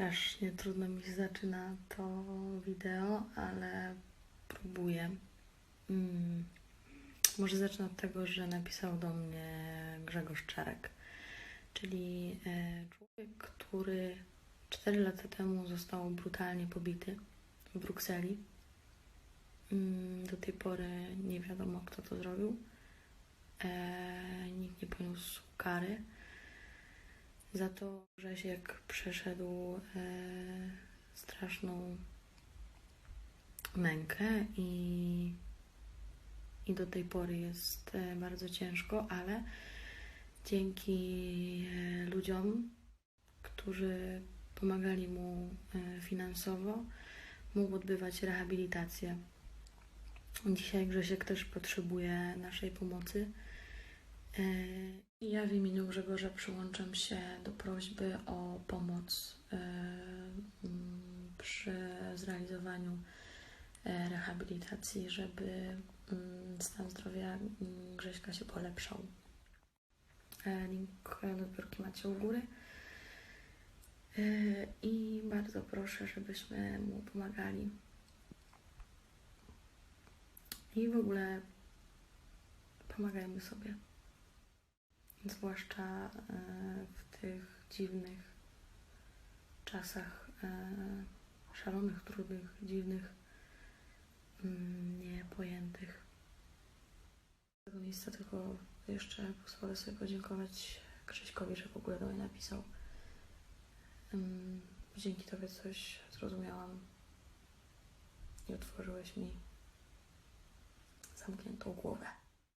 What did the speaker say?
Strasznie trudno mi się zaczyna to wideo, ale próbuję. Mm. Może zacznę od tego, że napisał do mnie Grzegorz Czarek, czyli e, człowiek, który 4 lata temu został brutalnie pobity w Brukseli. Mm, Do tej pory nie wiadomo, kto to zrobił. E, nikt nie poniósł kary. Za to Grzesiek przeszedł e, straszną mękę i, i do tej pory jest e, bardzo ciężko, ale dzięki e, ludziom, którzy pomagali mu e, finansowo, mógł odbywać rehabilitację. Dzisiaj Grzesiek też potrzebuje naszej pomocy. I ja w imieniu Grzegorza przyłączam się do prośby o pomoc e, mm, przy zrealizowaniu e, rehabilitacji, żeby mm, stan zdrowia mm, Grześka się polepszał. Link do zbiórki macie u góry. I bardzo proszę, żebyśmy mu pomagali. I w ogóle pomagajmy sobie. Zwłaszcza e, w tych dziwnych czasach, e, szalonych, trudnych, dziwnych, mm, niepojętych. Z tego miejsca tylko jeszcze pozwolę sobie podziękować Krzyśkowi, że w ogóle do mnie napisał. Ym, Dzięki Tobie coś zrozumiałam i otworzyłeś mi zamkniętą głowę.